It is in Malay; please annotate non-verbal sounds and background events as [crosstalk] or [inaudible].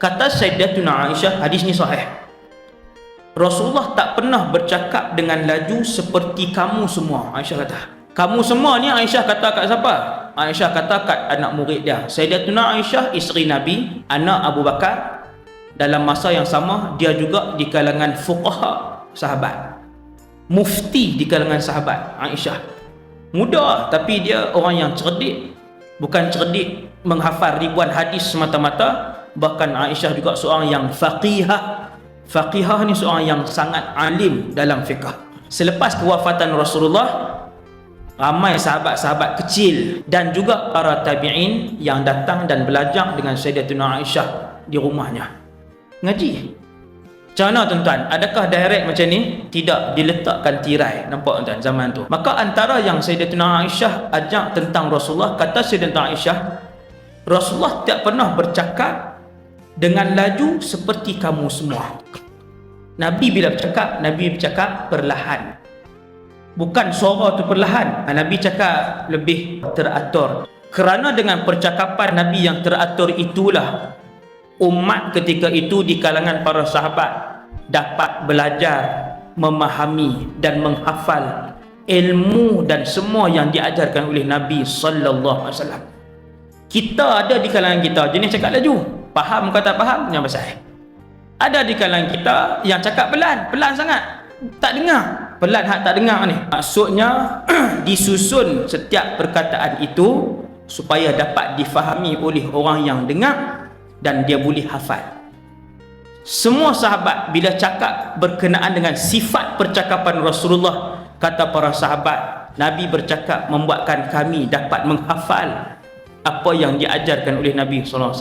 kata Sayyidatuna Aisyah hadis ni sahih. Rasulullah tak pernah bercakap dengan laju seperti kamu semua Aisyah kata. Kamu semua ni Aisyah kata kat siapa? Aisyah kata kat anak murid dia. Sayyidatuna Aisyah isteri Nabi anak Abu Bakar. Dalam masa yang sama dia juga di kalangan fuqaha sahabat. Mufti di kalangan sahabat Aisyah. Muda tapi dia orang yang cerdik. Bukan cerdik menghafal ribuan hadis semata-mata bahkan Aisyah juga seorang yang faqihah faqihah ni seorang yang sangat alim dalam fiqh selepas kewafatan Rasulullah ramai sahabat-sahabat kecil dan juga para tabi'in yang datang dan belajar dengan Sayyidatuna Aisyah di rumahnya ngaji macam mana tuan-tuan? Adakah direct macam ni? Tidak diletakkan tirai. Nampak tuan-tuan zaman tu. Maka antara yang Sayyidatuna Aisyah ajak tentang Rasulullah, kata Sayyidatuna Aisyah, Rasulullah tak pernah bercakap dengan laju seperti kamu semua. Nabi bila bercakap, Nabi bercakap perlahan. Bukan suara tu perlahan. Nabi cakap lebih teratur. Kerana dengan percakapan Nabi yang teratur itulah umat ketika itu di kalangan para sahabat dapat belajar, memahami dan menghafal ilmu dan semua yang diajarkan oleh Nabi sallallahu alaihi wasallam. Kita ada di kalangan kita jenis cakap laju, faham ke tak faham punya pasal. Ada di kalangan kita yang cakap pelan, pelan sangat. Tak dengar. Pelan hak tak dengar ni. Maksudnya [clears throat] disusun setiap perkataan itu supaya dapat difahami oleh orang yang dengar dan dia boleh hafal semua sahabat bila cakap berkenaan dengan sifat percakapan Rasulullah kata para sahabat Nabi bercakap membuatkan kami dapat menghafal apa yang diajarkan oleh Nabi SAW